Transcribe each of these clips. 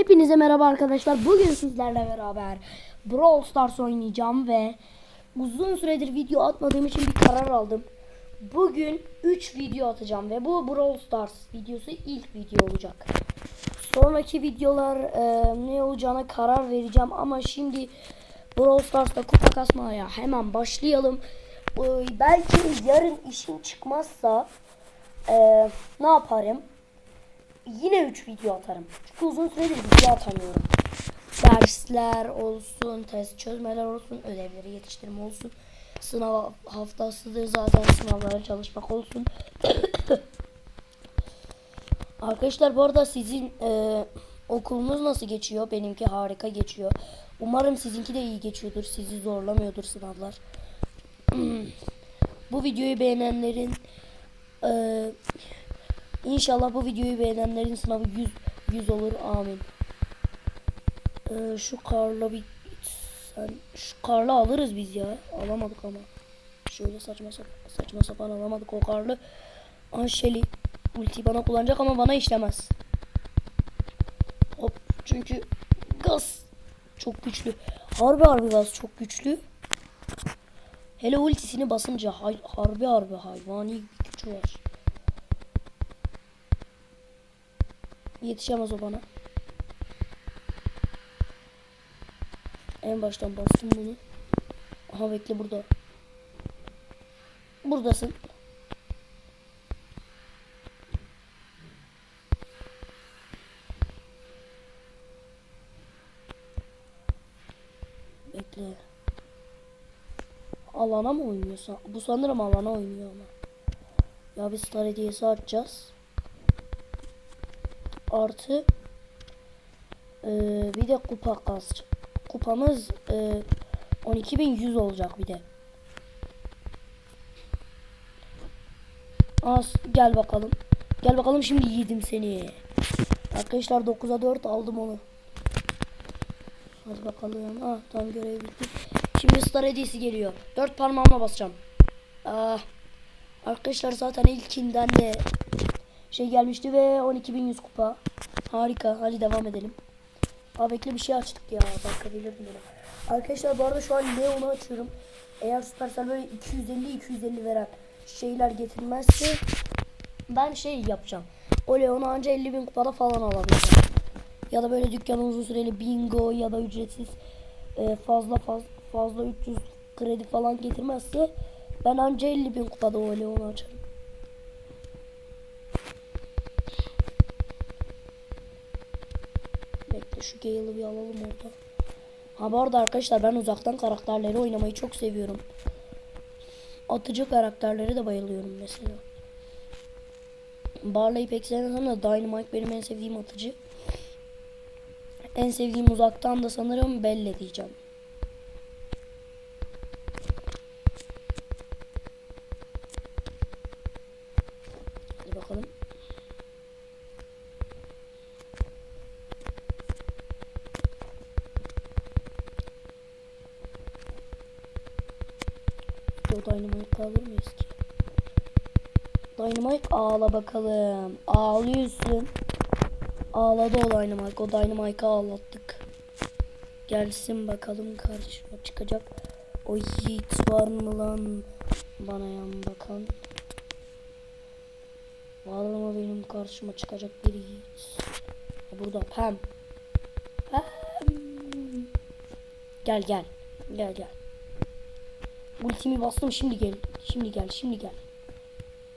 Hepinize merhaba arkadaşlar. Bugün sizlerle beraber Brawl Stars oynayacağım ve uzun süredir video atmadığım için bir karar aldım. Bugün 3 video atacağım ve bu Brawl Stars videosu ilk video olacak. Sonraki videolar e, ne olacağına karar vereceğim ama şimdi Brawl Stars'ta kupa kasmaya hemen başlayalım. E, belki yarın işim çıkmazsa e, ne yaparım? Yine 3 video atarım. Çünkü uzun süredir video atamıyorum. Dersler olsun, test çözmeler olsun, ödevleri yetiştirme olsun. Sınav haftasıdır zaten sınavlara çalışmak olsun. Arkadaşlar bu arada sizin e, okulunuz nasıl geçiyor? Benimki harika geçiyor. Umarım sizinki de iyi geçiyordur. Sizi zorlamıyordur sınavlar. bu videoyu beğenenlerin e, İnşallah bu videoyu beğenenlerin sınavı 100 100 olur. Amin. Ee, şu karla bir sen şu karla alırız biz ya. Alamadık ama. Şöyle saçma sapan, saçma sapan alamadık o karlı. Anşeli ulti bana kullanacak ama bana işlemez. Hop çünkü gaz çok güçlü. Harbi harbi gaz çok güçlü. Hele ultisini basınca harbi harbi hayvani gücü var. Yetişemez o bana. En baştan bastım bunu. Aha bekle burada. Buradasın. Bekle. Alana mı oynuyorsa? Bu sanırım alana oynuyor ama. Ya bir star hediyesi açacağız artı e, bir de kupa. Kupamız e, 12.100 olacak bir de. Az gel bakalım. Gel bakalım şimdi yedim seni. Arkadaşlar 9'a 4 aldım onu. Hadi bakalım. Ah tam görev bitti. Şimdi star hediyesi geliyor. 4 parmağımla basacağım. Ah. Arkadaşlar zaten ilkinden de şey gelmişti ve 12.100 kupa. Harika. Hadi devam edelim. Aa bekle bir şey açtık ya. Bakabilirdim ona. Arkadaşlar bu arada şu an Leon'u açıyorum. Eğer Supercell böyle 250-250 veren şeyler getirmezse ben şey yapacağım. O Leon'u anca 50 bin kupada falan alabileceğim. Ya da böyle dükkanın uzun süreli bingo ya da ücretsiz e, fazla fazla fazla 300 kredi falan getirmezse ben anca 50 bin kupada o Leon'u açarım. Bekle şu Gale'ı bir alalım orada. Ha bu arada arkadaşlar ben uzaktan karakterleri oynamayı çok seviyorum. Atıcı karakterlere de bayılıyorum mesela. Barley'i pek sevmem da Dynamite benim en sevdiğim atıcı. En sevdiğim uzaktan da sanırım Belle diyeceğim. Hadi bakalım. O Dynamite alır mıyız ki? Dynamite ağla bakalım. Ağlıyorsun. Ağladı o Dynamite. O Dynamite'ı ağlattık. Gelsin bakalım karşıma çıkacak. O Yiğit var mı lan? Bana yan bakan. Var mı benim karşıma çıkacak bir Yiğit? Burada Pam. Pam. Gel gel. Gel gel. Ultimi bastım şimdi gel. Şimdi gel şimdi gel.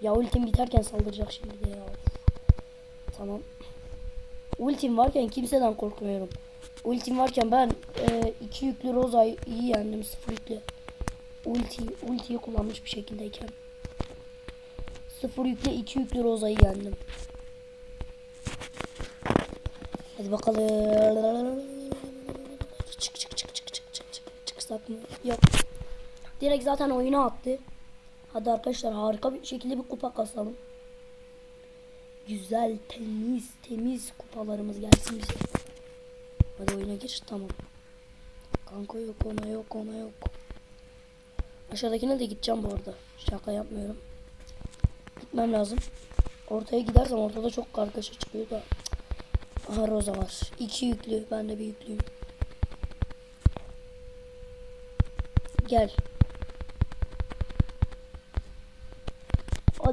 Ya ultim biterken saldıracak şimdi de ya. Tamam. Ultim varken kimseden korkmuyorum. Ultim varken ben e, iki yüklü Roza'yı iyi yendim sıfır yüklü. Ulti, ultiyi kullanmış bir şekildeyken. Sıfır yükle iki yüklü Roza'yı yendim. Hadi bakalım. Çık çık çık çık çık çık çık. Çıksak mı? Yok. Direkt zaten oyuna attı. Hadi arkadaşlar harika bir şekilde bir kupa kasalım. Güzel, temiz, temiz kupalarımız gelsin bize. Hadi oyuna gir. Tamam. Kanka yok ona yok ona yok. Aşağıdakine de gideceğim bu arada. Şaka yapmıyorum. Gitmem lazım. Ortaya gidersem ortada çok kargaşa çıkıyor da. Aha Roza var. İki yüklü. Ben de bir yüklüyüm. Gel.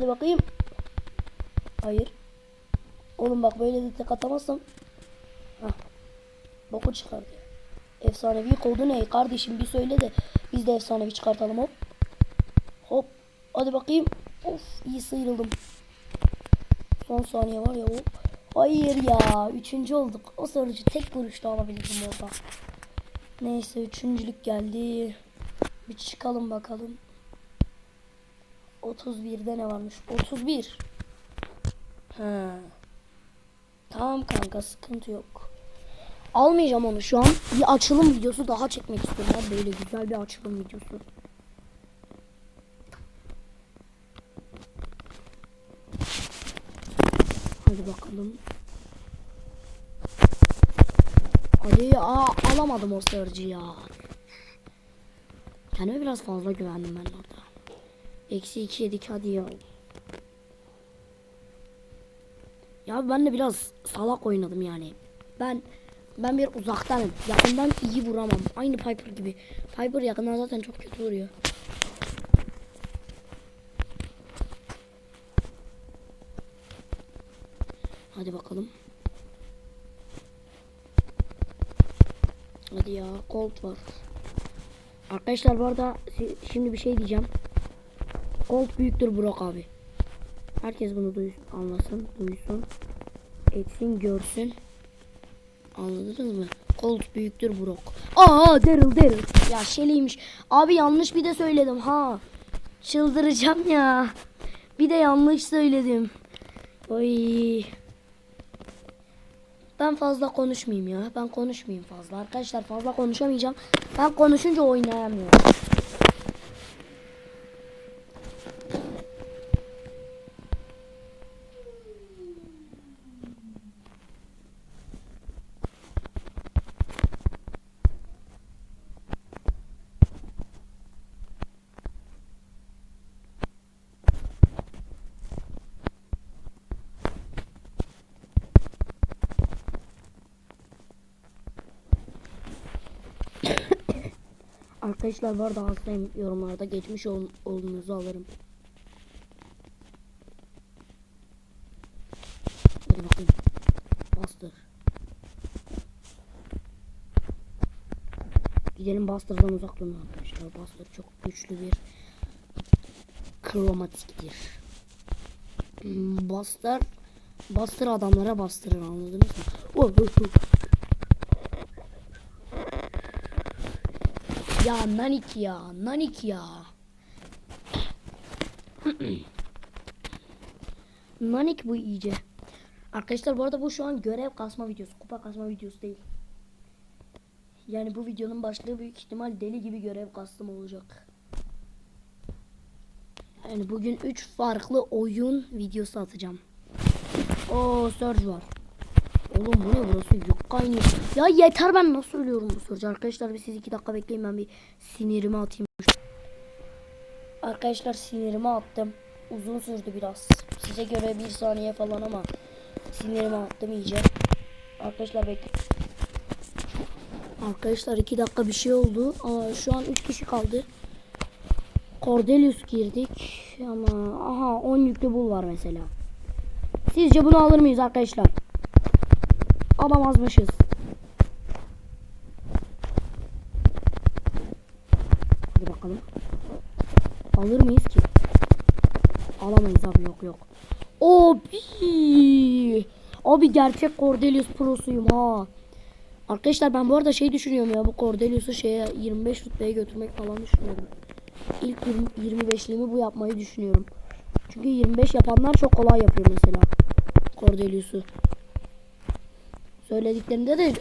Hadi bakayım. Hayır. Oğlum bak böyle de tek atamazsam. Hah. Boku çıkardı. Efsanevi kodu ne kardeşim bir söyle de biz de efsanevi çıkartalım hop. Hop. Hadi bakayım. Of iyi sıyrıldım. Son saniye var ya hop. Hayır ya. Üçüncü olduk. O sorucu tek vuruşta alabildim orada. Neyse üçüncülük geldi. Bir çıkalım bakalım. 31'de ne varmış? 31. Ha. Tamam kanka sıkıntı yok. Almayacağım onu şu an. Bir açılım videosu daha çekmek istiyorum. ya. Böyle güzel bir açılım videosu. Hadi bakalım. Hadi aa, alamadım o sörcü ya. Kendime biraz fazla güvendim ben orada. Eksi iki yedik hadi ya. Ya ben de biraz salak oynadım yani. Ben ben bir uzaktanım. Yakından iyi vuramam. Aynı Piper gibi. Piper yakından zaten çok kötü vuruyor. Hadi bakalım. Hadi ya Colt var. Arkadaşlar bu arada şimdi bir şey diyeceğim. Colt büyüktür Brock abi. Herkes bunu duysun, anlasın, duysun, etsin, görsün. Anladınız mı? Colt büyüktür Brock. Aa Daryl Daryl. Ya Shelly'ymiş. Abi yanlış bir de söyledim ha. Çıldıracağım ya. Bir de yanlış söyledim. Oy. Ben fazla konuşmayayım ya. Ben konuşmayayım fazla. Arkadaşlar fazla konuşamayacağım. Ben konuşunca oynayamıyorum. Arkadaşlar var da hastayım yorumlarda geçmiş ol, olduğunuzu alırım. Hadi bakayım. Bastır. Gidelim Buster'dan uzak durun arkadaşlar. Buster çok güçlü bir kromatiktir. Hmm, Buster Buster adamlara bastırır anladınız mı? Oh, oh, oh. Ya nanik ya, nanik ya. nanik bu iyice. Arkadaşlar bu arada bu şu an görev kasma videosu, kupa kasma videosu değil. Yani bu videonun başlığı büyük ihtimal deli gibi görev kastım olacak. Yani bugün 3 farklı oyun videosu atacağım. O Surge var. Oğlum bu ne burası yük kaynıyor. Ya yeter ben nasıl ölüyorum bu Surge arkadaşlar bir siz 2 dakika bekleyin ben bir sinirimi atayım. Arkadaşlar sinirimi attım. Uzun sürdü biraz. Size göre bir saniye falan ama sinirimi attım iyice. Arkadaşlar bekleyin. Arkadaşlar 2 dakika bir şey oldu. Aa, şu an 3 kişi kaldı. Cordelius girdik ama aha 10 yüklü bul var mesela. Sizce bunu alır mıyız arkadaşlar? Alamazmışız. Hadi bakalım. Alır mıyız ki? Alamayız abi yok yok. Abi. Abi gerçek Cordelius prosuyum ha. Arkadaşlar ben bu arada şey düşünüyorum ya bu Cordelius'u şeye 25 rütbeye götürmek falan düşünüyorum. İlk 20 25'liğimi bu yapmayı düşünüyorum. Çünkü 25 yapanlar çok kolay yapıyor mesela. Cordelius'u. Söylediklerinde de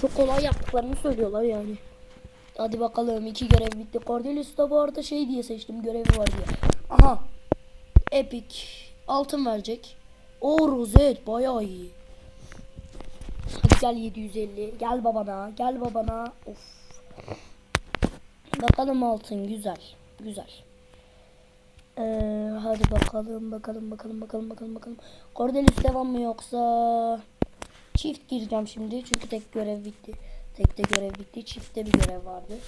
çok kolay yaptıklarını söylüyorlar yani. Hadi bakalım iki görev bitti. Cordelius da bu arada şey diye seçtim görevi var diye. Aha. Epic. Altın verecek. O rozet bayağı iyi. Hadi gel 750. Gel babana. Gel babana. Of. Bakalım altın güzel. Güzel. Ee, hadi bakalım bakalım bakalım bakalım bakalım bakalım. Cordelius devam mı yoksa? Çift gireceğim şimdi çünkü tek görev bitti. Tekte görev bitti. Çiftte bir görev vardı.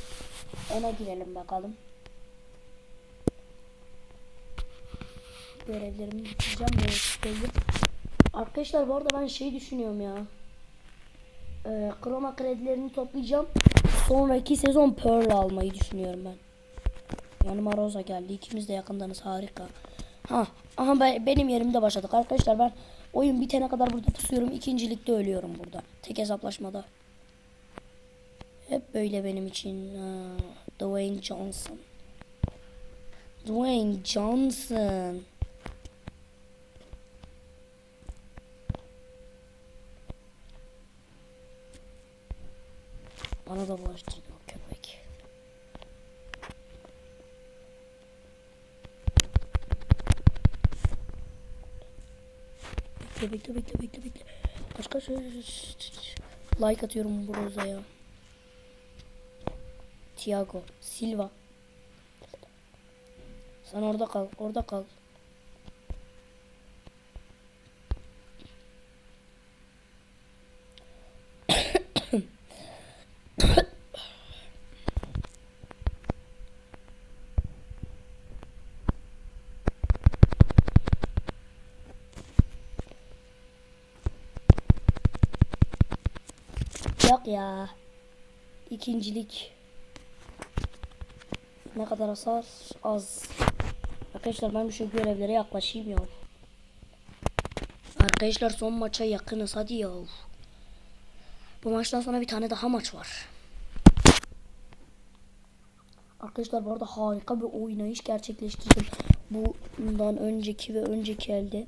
Ona girelim bakalım. Görevlerimi bitireceğim ve çifteyim. Arkadaşlar bu arada ben şey düşünüyorum ya. Ee, kroma kredilerini toplayacağım. Sonraki sezon Pearl almayı düşünüyorum ben. Yanıma Rosa geldi. İkimiz de yakındanız. Harika. Ha, aha ben, benim yerimde başladık. Arkadaşlar ben oyun bitene kadar burada pusuyorum. İkincilikte ölüyorum burada. Tek hesaplaşmada. Hep böyle benim için. Ha, Dwayne Johnson. Dwayne Johnson. Bana da bulaştırdı o köpek. Bekle bekle bekle bekle bekle. Kaç kaç Like atıyorum bu rozaya. Thiago Silva. Sen orada kal, orada kal. Yok ya. İkincilik. Ne kadar hasar? Az. Arkadaşlar ben şu görevlere yaklaşayım ya. Arkadaşlar son maça yakınız hadi ya. Bu maçtan sonra bir tane daha maç var. Arkadaşlar bu arada harika bir oynayış gerçekleştirdim. Bundan önceki ve önceki elde.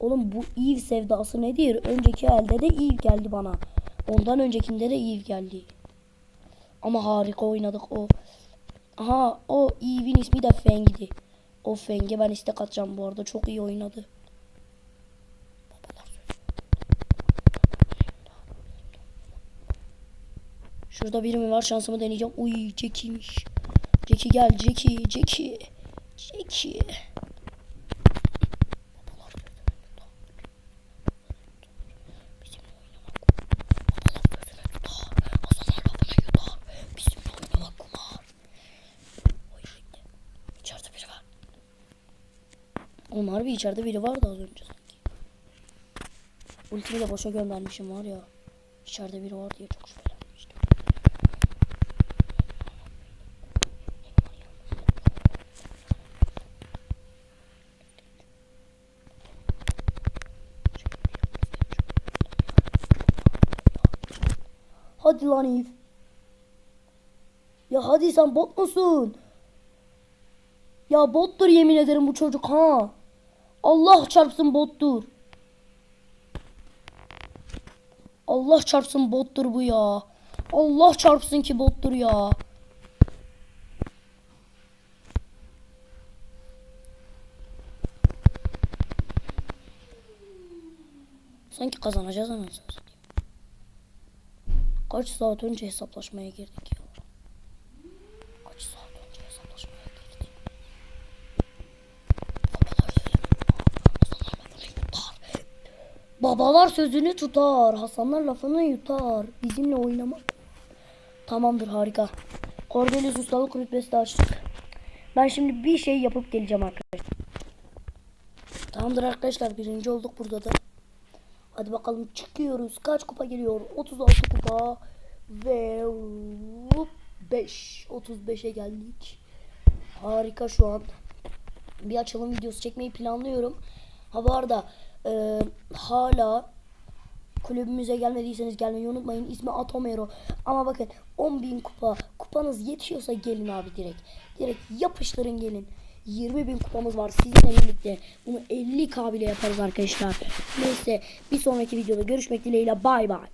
Oğlum bu Eve sevdası nedir? Önceki elde de Eve geldi bana. Ondan öncekinde de Eve geldi. Ama harika oynadık o. Aha o Eve'in ismi de Feng'di. O Feng'e ben istek atacağım bu arada. Çok iyi oynadı. Şurada biri mi var? Şansımı deneyeceğim. Uy Jackie'miş. Jackie gel Jackie. Jackie. Jackie. Bizimle oynamak kumar. Oy bekle. İçeride biri var. Oğlum harbi içeride biri vardı az önce sanki. Ultimi de boşa göndermişim var ya. İçeride biri var diye çok şüphelenmiştim. Hadi lan Eve. Ya hadi sen bot musun? Ya bottur yemin ederim bu çocuk ha. Allah çarpsın bottur. Allah çarpsın bottur bu ya. Allah çarpsın ki bottur ya. Sanki kazanacağız anasını. Kaç saat önce hesaplaşmaya girdik ya. Kaç saat önce hesaplaşmaya girdik. Babalar sözünü tutar. Hasanlar lafını yutar. Bizimle oynamak. Tamamdır harika. Cordelius ustalık rütbesi de açtık. Ben şimdi bir şey yapıp geleceğim arkadaşlar. Tamamdır arkadaşlar birinci olduk burada da. Hadi bakalım çıkıyoruz. Kaç kupa geliyor? 36 kupa ve 5. 35'e geldik. Harika şu an. Bir açılım videosu çekmeyi planlıyorum. Ha bu arada e, hala kulübümüze gelmediyseniz gelmeyi unutmayın. İsmi Atomero. Ama bakın 10.000 kupa. Kupanız yetiyorsa gelin abi direkt. Direkt yapıştırın gelin. 20 bin kupamız var sizinle birlikte. Bunu 50 k bile yaparız arkadaşlar. Neyse bir sonraki videoda görüşmek dileğiyle bay bay.